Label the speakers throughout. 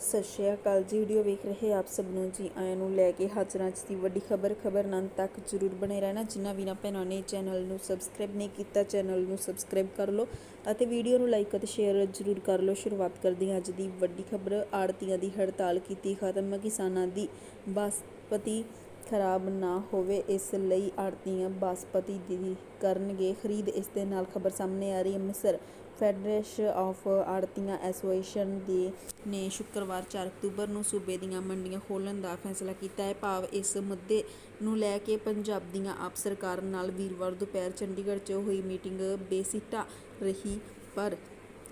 Speaker 1: ਸਤਿ ਸ਼੍ਰੀ ਅਕਾਲ ਜੀ ਵੀਡੀਓ ਵੇਖ ਰਹੇ ਆਪ ਸਭ ਨੂੰ ਜੀ। ਆਇਆਂ ਨੂੰ ਲੈ ਕੇ ਹਾਜ਼ਰਾਂ 'ਚ ਦੀ ਵੱਡੀ ਖਬਰ ਖਬਰ ਨਾਲ ਤੱਕ ਜ਼ਰੂਰ ਬਣੇ ਰਹਿਣਾ। ਜਿਨ੍ਹਾਂ ਵੀਰਾਂ ਭੈਣਾਂ ਨੇ ਚੈਨਲ ਨੂੰ ਸਬਸਕ੍ਰਾਈਬ ਨਹੀਂ ਕੀਤਾ, ਚੈਨਲ ਨੂੰ ਸਬਸਕ੍ਰਾਈਬ ਕਰ ਲਓ ਅਤੇ ਵੀਡੀਓ ਨੂੰ ਲਾਈਕ ਅਤੇ ਸ਼ੇਅਰ ਜ਼ਰੂਰ ਕਰ ਲਓ। ਸ਼ੁਰੂਆਤ ਕਰਦੇ ਹਾਂ ਅੱਜ ਦੀ ਵੱਡੀ ਖਬਰ। ਆੜਤੀਆਂ ਦੀ ਹੜਤਾਲ ਕੀਤੀ ਖਤਮ। ਕਿਸਾਨਾਂ ਦੀ ਬਾਸਪਤੀ ਖਰਾਬ ਨਾ ਹੋਵੇ, ਇਸ ਲਈ ਆੜਤੀਆਂ ਬਾਸਪਤੀ ਦੀ ਕਰਨਗੇ ਖਰੀਦ। ਇਸ ਦੇ ਨਾਲ ਖਬਰ ਸਾਹਮਣੇ ਆ ਰਹੀ ਹੈ, ਅੰਮ੍ਰਿਤਸਰ ਫੈਡਰੇਸ਼ਨ ਆਫ ਆੜਤੀਆਂ ਐਸੋਸੀਏਸ਼ਨ ਦੇ ਨੇ ਸ਼ੁੱਕਰਵਾਰ 4 ਅਕਤੂਬਰ ਨੂੰ ਸੂਬੇ ਦੀਆਂ ਮੰਡੀਆਂ ਖੋਲ੍ਹਣ ਦਾ ਫੈਸਲਾ ਕੀਤਾ ਹੈ। ਭਾਵ ਇਸ ਮੁੱਦੇ ਨੂੰ ਲੈ ਕੇ ਪੰਜਾਬ ਦੀਆਂ ਆਪ ਸਰਕਾਰ ਨਾਲ ਵੀਰਵਾਰ ਦੁਪਹਿਰ ਚੰਡੀਗੜ੍ਹ 'ਚ ਹੋਈ ਮੀਟਿੰਗ ਬੇਸਿੱਟਾ ਰਹੀ, ਪਰ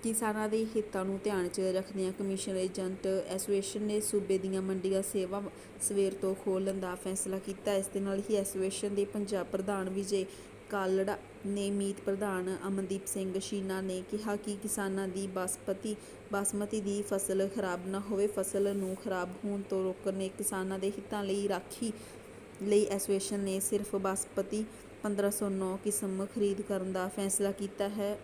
Speaker 1: ਕਿਸਾਨਾਂ ਦੇ ਹਿੱਤਾਂ ਨੂੰ ਧਿਆਨ 'ਚ ਰੱਖਦਿਆਂ ਕਮਿਸ਼ਨ ਏਜੰਟ ਐਸੋਸੀਏਸ਼ਨ ਨੇ ਸੂਬੇ ਦੀਆਂ ਮੰਡੀਆਂ ਸੇਵਾ ਸਵੇਰ ਤੋਂ ਖੋਲ੍ਹਣ ਦਾ ਫੈਸਲਾ ਕੀਤਾ। ਇਸ ਦੇ ਨਾਲ ਹੀ ਐਸੋਸੀਏਸ਼ਨ ਦੇ ਪੰਜਾਬ ਪ੍ਰਧਾਨ ਵਿਜੇ ਕਾਲੜਾ ਨੇ ਮੀਤ ਪ੍ਰਧਾਨ ਅਮਨਦੀਪ ਸਿੰਘ ਸ਼ੀਨਾ ਨੇ ਕਿਹਾ ਕਿ ਕਿਸਾਨਾਂ ਦੀ ਬਾਸਪਤੀ ਬਾਸਮਤੀ ਦੀ ਫਸਲ ਖਰਾਬ ਨਾ ਹੋਵੇ, ਫਸਲ ਨੂੰ ਖਰਾਬ ਹੋਣ ਤੋਂ ਰੋਕਣ ਨੇ ਕਿਸਾਨਾਂ ਦੇ ਹਿੱਤਾਂ ਲਈ ਰਾਖੀ ਲਈ ਐਸੋਸੀਏਸ਼ਨ ਨੇ ਸਿਰਫ ਬਾਸਪਤੀ 1509 ਕਿਸਮ ਖਰੀਦ ਕਰਨ ਦਾ ਫੈਸਲਾ ਕੀਤਾ ਹੈ।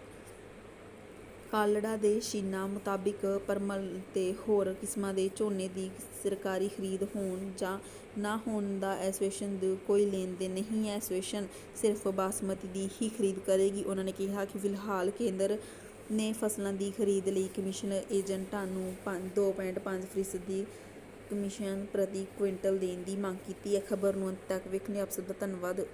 Speaker 1: ਕਾਲੜਾ ਦੇ ਸ਼ੀਨਾ ਮੁਤਾਬਿਕ ਪਰਮਲ ਤੇ ਹੋਰ ਕਿਸਮਾਂ ਦੇ ਝੋਨੇ ਦੀ ਸਰਕਾਰੀ ਖਰੀਦ ਹੋਣ ਜਾਂ ਨਾ ਹੋਣ ਦਾ ਐਸੋਸੀਏਸ਼ਨ ਦੇ ਕੋਈ ਲੈਣ ਦੇਣ ਨਹੀਂ ਹੈ। ਐਸੋਸੀਏਸ਼ਨ ਸਿਰਫ ਬਾਸਮਤੀ ਦੀ ਹੀ ਖਰੀਦ ਕਰੇਗੀ। ਉਹਨਾਂ ਨੇ ਕਿਹਾ ਕਿ ਫਿਲਹਾਲ ਕੇਂਦਰ ਨੇ ਫਸਲਾਂ ਦੀ ਖਰੀਦ ਲਈ ਕਮਿਸ਼ਨ ਏਜੰਟਾਂ ਨੂੰ 2.5 ਫੀਸਦੀ ਕਮਿਸ਼ਨ ਪ੍ਰਤੀ ਕੁਇੰਟਲ ਦੇਣ ਦੀ ਮੰਗ ਕੀਤੀ ਹੈ। ਖਬਰ ਨੂੰ ਅੰਤ ਤੱਕ ਵੇਖਣ ਲਈ ਆਪ ਸਭ ਦਾ ਧੰਨਵਾਦ।